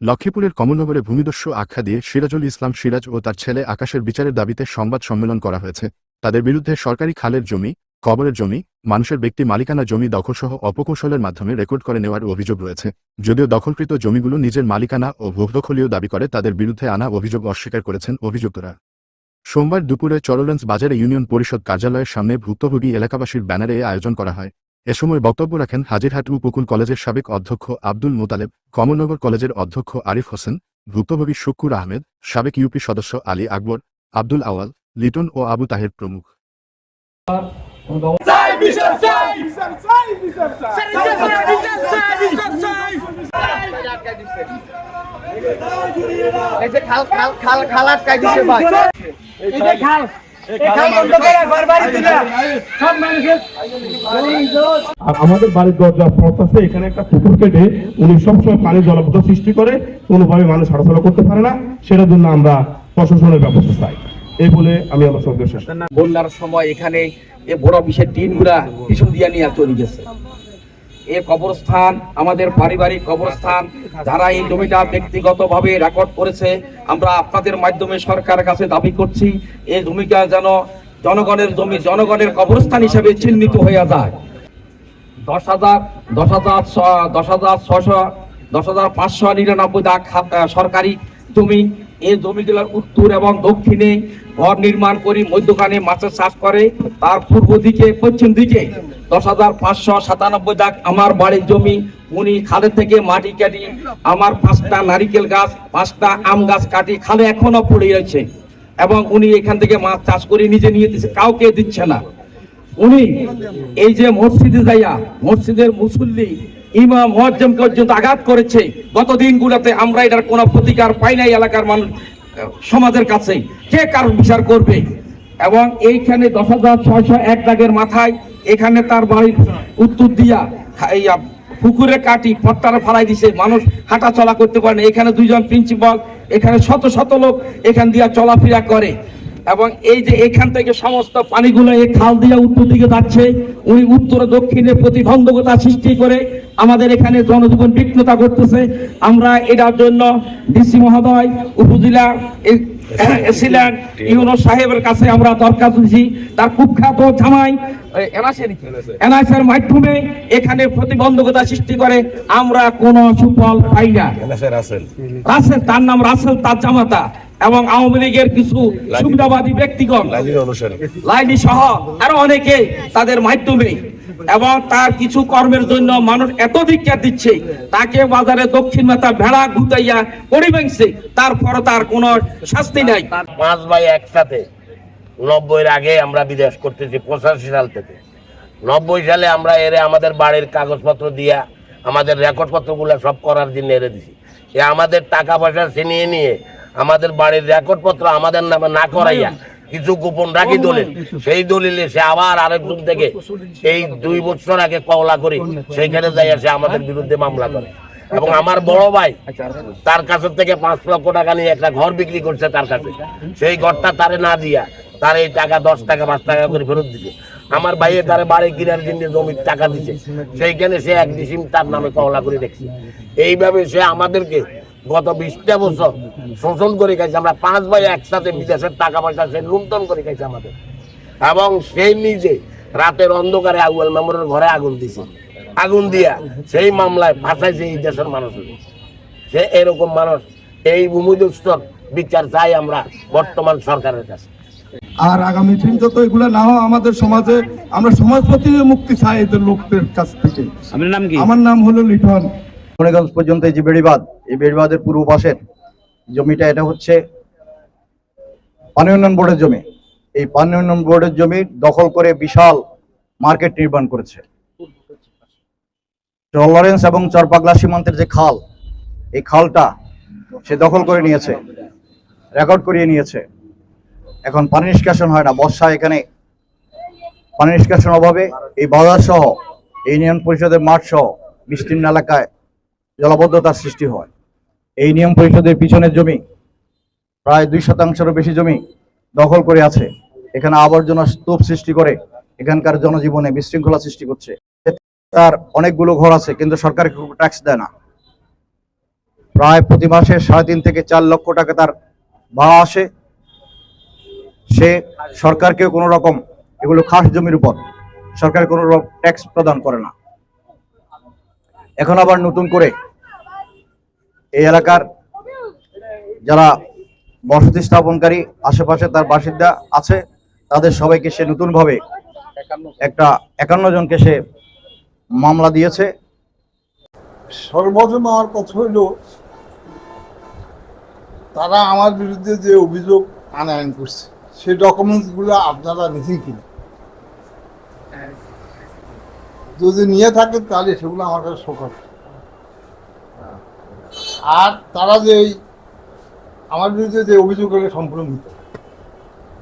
লক্ষ্মীপুরের কমলনগরে ভূমিদস্যু আখ্যা দিয়ে সিরাজুল ইসলাম সিরাজ ও তার ছেলে আকাশের বিচারের দাবিতে সংবাদ সম্মেলন করা হয়েছে। তাদের বিরুদ্ধে সরকারি খালের জমি, কবরের জমি, মানুষের ব্যক্তি মালিকানা জমি দখলসহ অপকৌশলের মাধ্যমে রেকর্ড করে নেওয়ার অভিযোগ রয়েছে। যদিও দখলকৃত জমিগুলো নিজের মালিকানা ও ভূদখলীয় দাবি করে, তাদের বিরুদ্ধে আনা অভিযোগ অস্বীকার করেছেন অভিযুক্তরা। সোমবার দুপুরে চরলেন্স বাজারে ইউনিয়ন পরিষদ কার্যালয়ের সামনে ভুক্তভোগী এলাকাবাসীর ব্যানারে আয়োজন করা হয়। এ সময় বক্তব্য রাখেন হাজিরহাট উপকূল কলেজের সাবেক অধ্যক্ষ আব্দুল মোতালেব কমলনগর কলেজের অধ্যক্ষ আরিফ হোসেন ভুক্তভোগী শুক্কুর আহমেদ সাবেক ইউপি সদস্য আলী আকবর আব্দুল আওয়াল লিটন ও আবু তাহের প্রমুখ। এই যে খাল খাল খাল খাল আটকাই দিছে ভাই। এই যে খাল। আমাদের বাড়ির দরজা পথ আছে এখানে একটা পুকুর কেটে উনি সবসময় পানি জলবদ্ধ সৃষ্টি করে কোনোভাবে মানুষ হাঁটাচলা করতে পারে না সেটার জন্য আমরা প্রশাসনের ব্যবস্থা চাই। এই বলে আমি আমার সঙ্গে শেষ বন্যার সময় এখানে এ বড় টিন টিনগুলা কিছু দিয়া নিয়ে চলে গেছে। এ কবরস্থান আমাদের পারিবারিক কবরস্থান। যারা এই জমিটা ব্যক্তিগতভাবে রেকর্ড করেছে, আমরা আপনাদের মাধ্যমে সরকারের কাছে দাবি করছি, এই জমিটা যেন জনগণের জমি, জনগণের কবরস্থান হিসেবে চিহ্নিত হইয়া যায়। দশ হাজার দশ হাজার দশ হাজার ছশো দশ হাজার পাঁচশো নিরানব্বই দাগ সরকারি জমি এই জমিগুলোর উত্তর এবং দক্ষিণে ঘর নির্মাণ করে মধ্যখানে মাছের চাষ করে। তার পূর্ব দিকে, পশ্চিম দিকে দশ হাজার পাঁচশো সাতানব্বই দাগ আমার বাড়ির জমি। উনি খালে থেকে মাটি কাটি আমার পাঁচটা নারিকেল গাছ, পাঁচটা আম গাছ কাটি খালে এখনও পড়ে রয়েছে। এবং উনি এখান থেকে মাছ চাষ করে নিজে নিয়ে দিচ্ছে কাউকে দিচ্ছে না। উনি এই যে মসজিদে যাইয়া, মসজিদের মুসল্লি ইমাম মুয়াজ্জম পর্যন্ত আঘাত করেছে। গত দিনগুলোতে আমরা এটার কোনো প্রতিকার পাই নাই এলাকার মানুষ সমাজের কাছে। কে কার বিচার করবে। এবং এইখানে দশ হাজার ছয়শো এক দাগের মাথায় এখানে তার বাড়ির উত্তর দিয়া পুকুরে কাটি পট্টারা ফালাই দিছে। মানুষ হাঁটা চলা করতে পারে না। এখানে দুইজন প্রিন্সিপাল এখানে শত শত লোক এখান দিয়া চলাফেরা করে। এবং এই যে এখান থেকে সমস্ত পানিগুলো এই খাল দিয়ে উত্তর দিকে যাচ্ছে, উনি উত্তর দক্ষিণে প্রতিবন্ধকতা সৃষ্টি করে আমাদের এখানে জনজীবন বিঘ্নতা করতেছে আমরা এটার জন্য ডিসি মহোদয়, উপজেলা ছিলেন ইউনো সাহেবের কাছে আমরা তার কুখ্যাত জামাই এনআইসের মাধ্যমে এখানে প্রতিবন্ধকতা সৃষ্টি করে। আমরা কোনো সুফল পাই না। রাসেল। তার নাম রাসেল তার জামাতা এবং আওয়ামী লীগের কিছু সুবিধাবাদী ব্যক্তিগণ। লাইনি সহ আরও অনেকে তাদের মাধ্যমে এবং তার কিছু কর্মের জন্য মানুষ এত ধিক্ষার দিচ্ছে, তাকে বাজারে দক্ষিণ মাথা ভেড়া গুতাইয়া পরিবেশে তারপর তার কোনো শাস্তি নাই। পাঁচ ভাই একসাথে, নব্বইয়ের আগে আমরা বিদেশ করতেছি, পঁচাশি সাল থেকে। নব্বই সালে আমরা এরে আমাদের বাড়ির কাগজপত্র দিয়া, আমাদের রেকর্ডপত্রগুলো সব করার জন্য এরে দিছি। এ আমাদের টাকা পয়সা ছিনিয়ে নিয়ে আমাদের বাড়ির রেকর্ডপত্র আমাদের নামে না করাইয়া কিছু গোপন রাখি দলিল সেই দলিলে সে আবার আরেকজন থেকে এই দুই বছর আগে কওলা করি সেইখানে যাইয়া সে আমাদের বিরুদ্ধে মামলা করে। এবং আমার বড় ভাই তার কাছে থেকে পাঁচ লক্ষ টাকা নিয়ে একটা ঘর বিক্রি করছে তার কাছে। সেই ঘরটা তারে না দিয়া তার এই টাকা দশ টাকা পাঁচ টাকা করে ফেরত দিছে। আমার ভাইয়ে তারে বাড়ি কিনার জন্য জমির টাকা দিছে। সেইখানে সে এক ডিসিম তার নামে কওলা করে দেখছে। এইভাবে সে আমাদেরকে গত বিশটা বছর শোষণ করে খাইছে। আমরা পাঁচ ভাই একসাথে বিদেশের টাকা পয়সা সে লুণ্ঠন করে খাইছে আমাদের। এবং সেই নিজে রাতের অন্ধকারে আগুয়াল মেমোরের ঘরে আগুন দিছে। আগুন দিয়া সেই মামলায় ফাঁসাইছে এই দেশের মানুষ সে এরকম মানুষ এই ভূমিদুস্তর বিচার চাই আমরা বর্তমান সরকারের কাছে। আর আগামী দিন যত এগুলো না হয় আমাদের সমাজে আমরা সমাজ প্রতি মুক্তি চাই এদের লোকদের কাছ থেকে। আমার নাম হলো লিটন। মনিগঞ্জ পর্যন্ত এই যে বেড়িবাঁধ, এই বেড়িবাদের পূর্ব পাশের জমিটা, এটা হচ্ছে পানি উন্নয়ন বোর্ডের জমি। এই পানি উন্নয়ন বোর্ডের জমি দখল করে বিশাল মার্কেট নির্মাণ করেছে। লরেন্স এবং চরপাগলা সীমান্তের যে খাল, এই খালটা সে দখল করে নিয়েছে, রেকর্ড করিয়ে নিয়েছে। এখন পানি নিষ্কাশন হয় না বর্ষা এখানে পানি নিষ্কাশন অভাবে এই বাজার সহ ইউনিয়ন পরিষদের মাঠ সহ, বিস্তীর্ণ এলাকায় জলাবদ্ধতার সৃষ্টি হয়। এই নিয়ম পরিষদের পিছনের জমি, প্রায় দুই শতাংশেরও বেশি জমি দখল করে আছে। এখানে আবর্জনা স্তূপ সৃষ্টি করে এখানকার জনজীবনে বিশৃঙ্খলা সৃষ্টি করছে। তার অনেকগুলো ঘর আছে, কিন্তু সরকার ট্যাক্স দেয় না। প্রায় প্রতি মাসে সাড়ে তিন থেকে চার লক্ষ টাকা তার ভাড়া আসে। সে সরকারকে কোনো রকম এগুলো খাস জমির উপর সরকার কোনো ট্যাক্স প্রদান করে না। এখন আবার নতুন করে এই এলাকার যারা বসতি স্থাপনকারী, আশেপাশে তার বাসিন্দা আছে, তাদের সবাইকে সে নতুনভাবে একটা একান্ন জনকে সে মামলা দিয়েছে। সর্বপ্রথম আমার কথা হইল, তারা আমার বিরুদ্ধে যে অভিযোগ আনায়ন করছে সেই ডকুমেন্টসগুলো আপনারা নিছেন কিনা? যদি নিয়ে থাকে তাহলে সেগুলো আমার কাছে শোকর আর তারা যে আমার বিরুদ্ধে যে অভিযোগ করে সম্পূর্ণ মিথ্যা।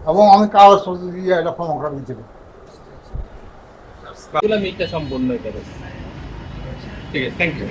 এবং আমি কাগজপত্র দিয়ে এটা ক্ষমা করা দিতে পারি মিথ্যা সম্পূর্ণ করে ঠিক আছে থ্যাংক ইউ